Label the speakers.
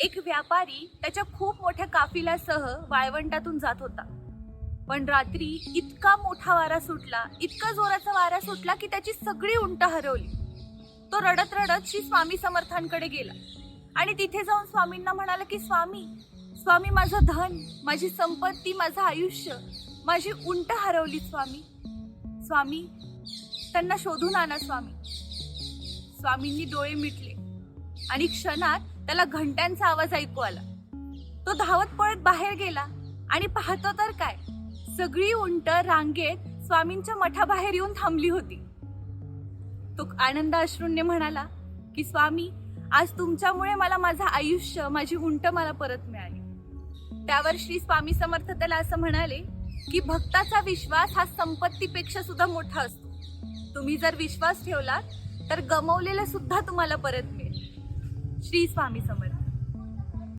Speaker 1: एक व्यापारी त्याच्या खूप मोठ्या काफिल्यासह वाळवंटातून जात होता. पण रात्री इतका मोठा वारा सुटला इतका जोराचा वारा सुटला की त्याची सगळी उंट हरवली. तो रडत रडत श्री स्वामी समर्थांकडे गेला आणि तिथे जाऊन स्वामींना म्हणाला की स्वामी स्वामी माझं धन माझी संपत्ती माझं आयुष्य माझी उंट हरवली स्वामी. स्वामी त्यांना शोधून आणा स्वामी. स्वामींनी डोळे मिटले आणि क्षणात त्याला घंट्यांचा आवाज ऐकू आला. तो धावत पळत बाहेर गेला. आणि पाहतो तर काय? सगळी उंट रांगेत स्वामींच्या मठाबाहेर येऊन थांबली होती. तो आनंद अश्रूंनी म्हणाला की स्वामी आज तुमच्यामुळे मला माझं आयुष्य माझी उंट मला परत मिळाली. त्यावर श्री स्वामी समर्थ त्याला असं म्हणाले की भक्ताचा विश्वास हा संपत्तीपेक्षा सुद्धा मोठा असतो. तुम्ही जर विश्वास ठेवलात तर गमवलेलं सुद्धा तुम्हाला परत मिळेल. श्री स्वामी समर्थ.